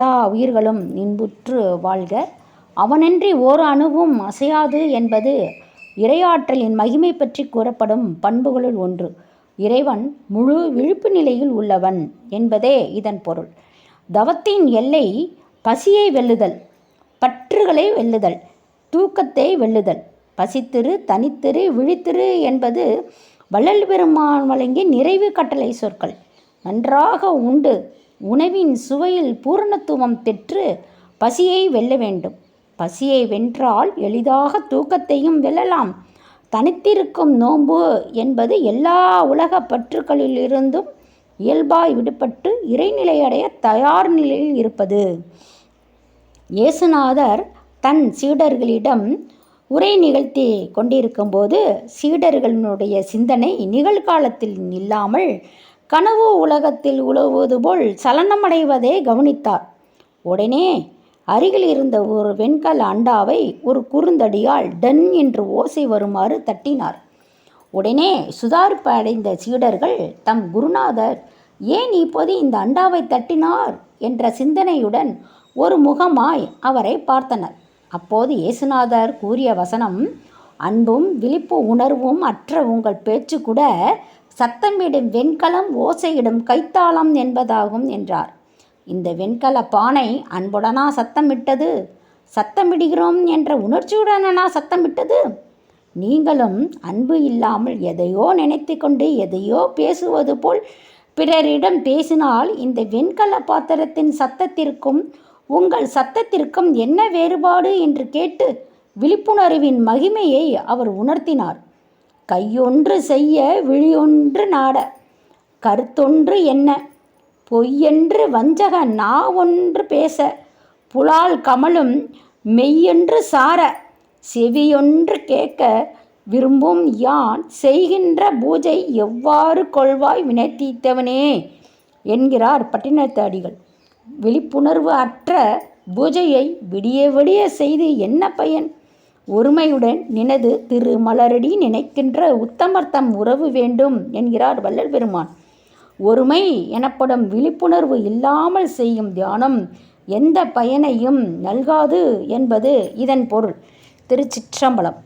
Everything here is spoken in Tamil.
எல்லா உயிர்களும் இன்புற்று வாழ்க அவனன்றி ஓர் அணுவும் அசையாது என்பது இறையாற்றலின் மகிமை பற்றி கூறப்படும் பண்புகளுள் ஒன்று. இறைவன் முழு விழிப்பு நிலையில் உள்ளவன் என்பதே இதன் பொருள். தவத்தின் எல்லை பசியை வெல்லுதல், பற்றுகளை வெல்லுதல், தூக்கத்தை வெல்லுதல். பசித்திரு, தனித்திரு, விழித்திரு என்பது வள்ளல் பெருமான் வழங்கிய நிறைவு கட்டளை சொற்கள். நன்றாக உண்டு உணவின் சுவையில் பூரணத்துவம் பெற்று பசியை வெல்ல வேண்டும். பசியை வென்றால் எளிதாக தூக்கத்தையும் வெல்லலாம். தனித்திருக்கும் நோன்பு என்பது எல்லா உலகப் பற்றுக்களிலிருந்தும் இயல்பாய் விடுபட்டு இறைநிலையடைய தயார் நிலையில் இருப்பது. இயேசுநாதர் தன் சீடர்களிடம் உரை நிகழ்த்தி கொண்டிருக்கும்போது சீடர்களுடைய சிந்தனை நிகழ்காலத்தில் இல்லாமல் கனவு உலகத்தில் உலவுவதுபோல் சலனமடைவதை கவனித்தார். உடனே அருகில் இருந்த ஒரு வெண்கல அண்டாவை ஒரு குறுந்தடியால் டன் என்று ஓசை வருமாறு தட்டினார். உடனே சுதாரிப்பு அடைந்த சீடர்கள் தம் குருநாதர் ஏன் இப்போது இந்த அண்டாவைத் தட்டினார் என்ற சிந்தனையுடன் ஒரு முகமாய் அவரை பார்த்தனர். அப்போது இயேசுநாதர் கூறிய வசனம் அன்பும் விழிப்பு உணர்வும் அற்ற உங்கள் பேச்சு கூட சத்தமிடும் வெண்கலம் ஓசையிடும் கைத்தாளம் என்பதாகும் என்றார். இந்த வெண்கலப் பானை அன்புடனா சத்தமிட்டது? சத்தமிடுகிறோம் என்ற உணர்ச்சியுடனா சத்தமிட்டது? நீங்களும் அன்பு இல்லாமல் எதையோ நினைத்து கொண்டு எதையோ பேசுவது போல் பிறரிடம் பேசினால் இந்த வெண்கலப் பாத்திரத்தின் சத்தத்திற்கும் உங்கள் சத்தத்திற்கும் என்ன வேறுபாடு என்று கேட்டு விழிப்புணர்வின் மகிமையை அவர் உணர்த்தினார். கையொன்று செய்ய விழியொன்று நாட, கருத்தொன்று என்ன பொய்யென்று வஞ்சக நா ஒன்று பேச, புலால் கமலும் மெய்யொன்று சார, செவியொன்று கேட்க விரும்பும் யான் செய்கின்ற பூஜை எவ்வாறு கொள்வாய் வினைத்தீத்தவனே என்கிறார் பட்டினத்து அடிகள். விழிப்புணர்வு அற்ற பூஜையை விடிய விடிய செய்து என்ன பயன்? ஒருமையுடன் நினது திரு மலரடி நினைக்கின்ற உத்தமர்த்தம் உறவு வேண்டும் என்கிறார் வள்ளல் பெருமான். ஒருமை எனப்படும் விழிப்புணர்வு இல்லாமல் செய்யும் தியானம் எந்த பயனையும் நல்காது என்பது இதன் பொருள். திருச்சிற்றம்பலம்.